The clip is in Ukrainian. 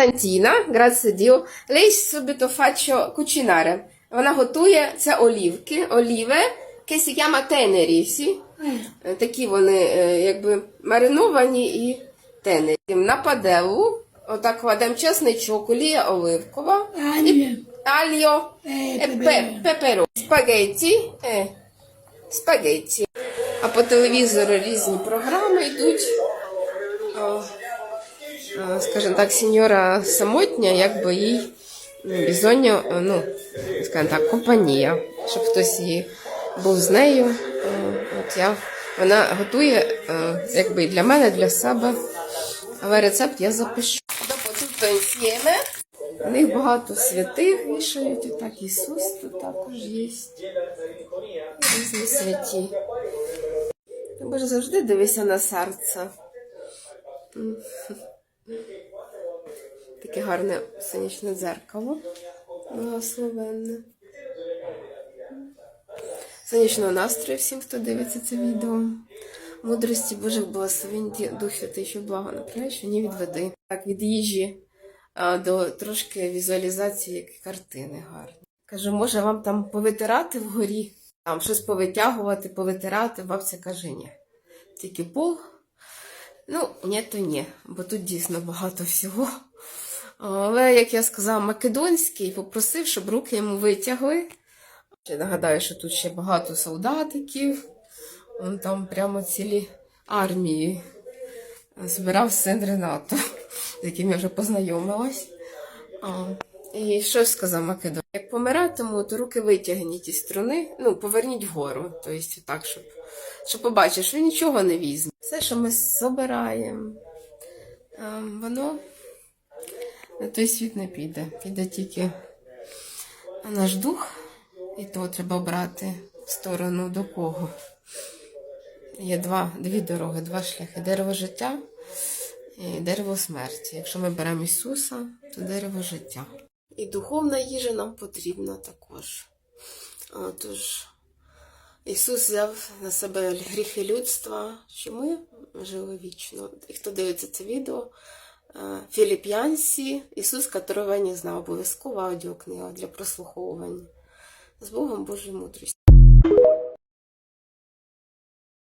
Tantina, grazie Dio, lei subito faccio cucinare. Вона готує це олівки, оліве, che si chiama teneri, sì? Е, Такі вони е, якби мариновані і тенері. На паделу, отак кладемо чесничок, олія оливкова, альо, Eh, е, пе, пеперо, спагетті, е, спагетті. А по телевізору різні програми йдуть. О, е, скажімо так, сеньора самотня, якби їй бізоньо, е, ну, скажімо так, компанія, щоб хтось її був з нею. Е, От я, вона готує, е, якби для мене, для себе. Але рецепт я запишу. У них багато святих вішають, отак Ісус тут також є. Різні святі. Боже завжди дивися на серце. Таке гарне сонячне дзеркало. Благословенне. Сонячного настрою всім, хто дивиться це відео. Мудрості Божих благословень Дух Святий, що благо направляє, що не відведи. Так, від їжі до трошки візуалізації як картини гарні. Кажу, може вам там повитирати вгорі, там щось повитягувати, повитирати. Бабця каже, ні. Тільки пол. Ну, ні, то ні, бо тут дійсно багато всього. Але, як я сказала, македонський попросив, щоб руки йому витягли. Ще нагадаю, що тут ще багато солдатиків. Вон там прямо цілі армії збирав син Ренато, з яким я вже познайомилась. І що сказав Македон? Як помиратиму, то руки витягніть із струни, ну, поверніть вгору. Тобто так, щоб, щоб побачив, що нічого не візьме. Все, що ми збираємо, воно на той світ не піде. Піде тільки наш дух, і то треба брати в сторону до кого. Є два, дві дороги, два шляхи. Дерево життя і дерево смерті. Якщо ми беремо Ісуса, то дерево життя. І духовна їжа нам потрібна також. Отож, Тож Ісус взяв на себе гріхи людства, що ми жили вічно. І хто дивиться це відео, Філіп'янці, Ісус, которого я не знав, обов'язкова аудіокнига для прослуховування. З Богом Божою мудрістю.